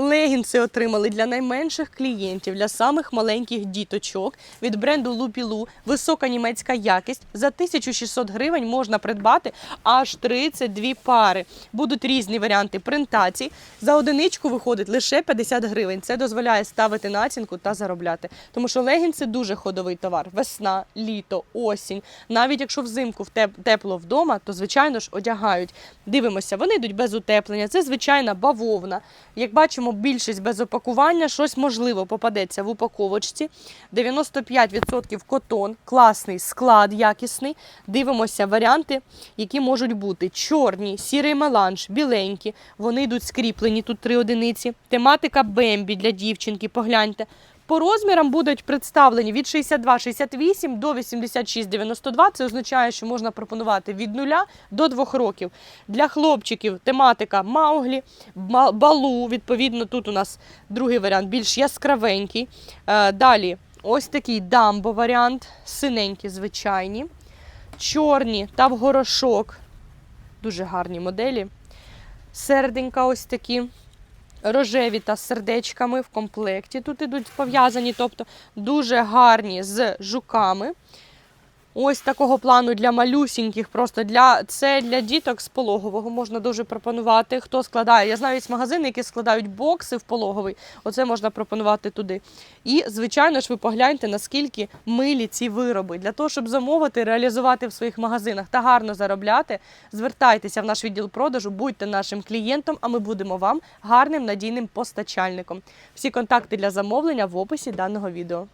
Легінси отримали для найменших клієнтів, для самих маленьких діточок від бренду Лупілу. Висока німецька якість. За 1600 гривень можна придбати аж 32 пари. Будуть різні варіанти принтацій. За одиничку виходить лише 50 гривень. Це дозволяє ставити націнку та заробляти. Тому що легінси дуже ходовий товар. Весна, літо, осінь. Навіть якщо взимку тепло вдома, то звичайно ж одягають. Дивимося, вони йдуть без утеплення. Це звичайна бавовна. Як бачимо, більшість без опакування, щось можливо попадеться в упаковочці. 95% котон, класний склад, якісний. Дивимося варіанти, які можуть бути чорні, сірий меланж, біленькі. Вони йдуть скріплені, тут три одиниці. Тематика Бембі для дівчинки. Погляньте. По розмірам будуть представлені від 62-68 до 86-92. Це означає, що можна пропонувати від 0 до 2 років. Для хлопчиків тематика Мауглі, Балу. Відповідно, тут у нас другий варіант більш яскравенький. Е, Далі ось такий дамбо варіант, синенькі, звичайні, чорні та в горошок. Дуже гарні моделі. Серденька ось такі. Рожеві та з сердечками в комплекті тут ідуть пов'язані, тобто дуже гарні з жуками. Ось такого плану для малюсіньких, просто для це для діток з пологового можна дуже пропонувати. Хто складає? Я знаю, є магазини, які складають бокси в пологовий. Оце можна пропонувати туди. І, звичайно ж, ви погляньте, наскільки милі ці вироби. Для того, щоб замовити, реалізувати в своїх магазинах та гарно заробляти, звертайтеся в наш відділ продажу, будьте нашим клієнтом, а ми будемо вам гарним надійним постачальником. Всі контакти для замовлення в описі даного відео.